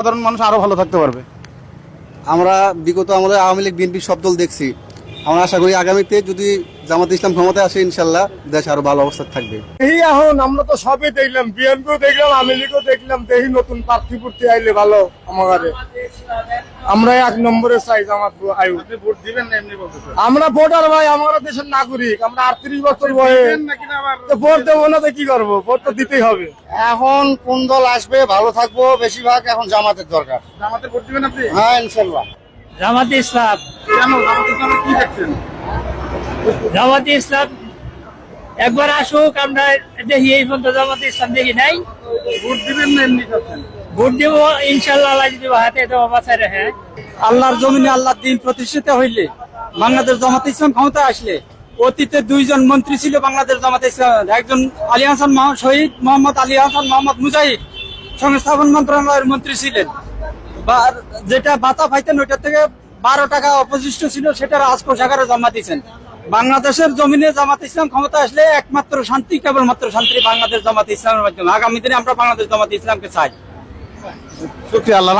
সাধারণ মানুষ আরও ভালো থাকতে পারবে। আমরা বিগত আমাদের আওয়ামী লীগ, বিএনপি সব দল দেখছি। আমরা আশা করি আগামীতে যদি জামাত ইসলাম ক্ষমতায় আসে ইনশাল্লাহ দেশ আরও ভালো অবস্থা থাকবে। এই এখন আমরা তো সবই দেখলাম বিএনপিও দেখলাম আওয়ামী লীগও দেখলাম দেখি নতুন প্রার্থী পুর্থী আইলে ভালো আমাদের আমরা এক নম্বরে চাই জামাত আয়ু ভোট দিবেন না এমনি বলতেছে আমরা ভোটার ভাই আমরা দেশের নাগরিক আমরা আটত্রিশ বছর বয়স। না তো ভোট দেবো না তো কি করব? ভোট তো দিতেই হবে। এখন কোন দল আসবে ভালো থাকব বেশিরভাগ এখন জামাতের দরকার। জামাতে ভোট দিবেন আপনি? হ্যাঁ ইনশাল্লাহ। জামাতে ইসলাম। জামাতে ইসলামে কি দেখছেন? জামাতে ইসলাম একবার আসুক আমরা দেখি এই পর্যন্ত জামাতে ইসলাম দেখি নাই। ভোট দিবেন না এমনি ভোট দেব ইনশাল্লাহ আল্লাহ যদি হাতে দেওয়া বাঁচায় রাখে। আল্লাহর জমিনে আল্লাহর দিন প্রতিষ্ঠিত হইলে বাংলাদেশ জামাত ইসলাম ক্ষমতা আসলে অতীতে দুইজন মন্ত্রী ছিল বাংলাদেশ জামাত ইসলাম একজন আলী হাসান মহ- শহীদ মোহাম্মদ আলী হাসান মোহাম্মদ মুজাহিদ সংস্থাপন মন্ত্রণালয়ের মন্ত্রী ছিলেন। বা যেটা ভাতা পাইতেন ওইটা থেকে বারো টাকা অপশিষ্ট ছিল, সেটা রাজ কোষাগারে জমা দিয়েছেন। বাংলাদেশের জমিনে জামাত ইসলাম ক্ষমতা আসলে একমাত্র শান্তি, কেবলমাত্র শান্তি বাংলাদেশ জামাত ইসলামের মাধ্যমে। আগামী দিনে আমরা বাংলাদেশ জামাত ইসলামকে চাই। আল্লাহ।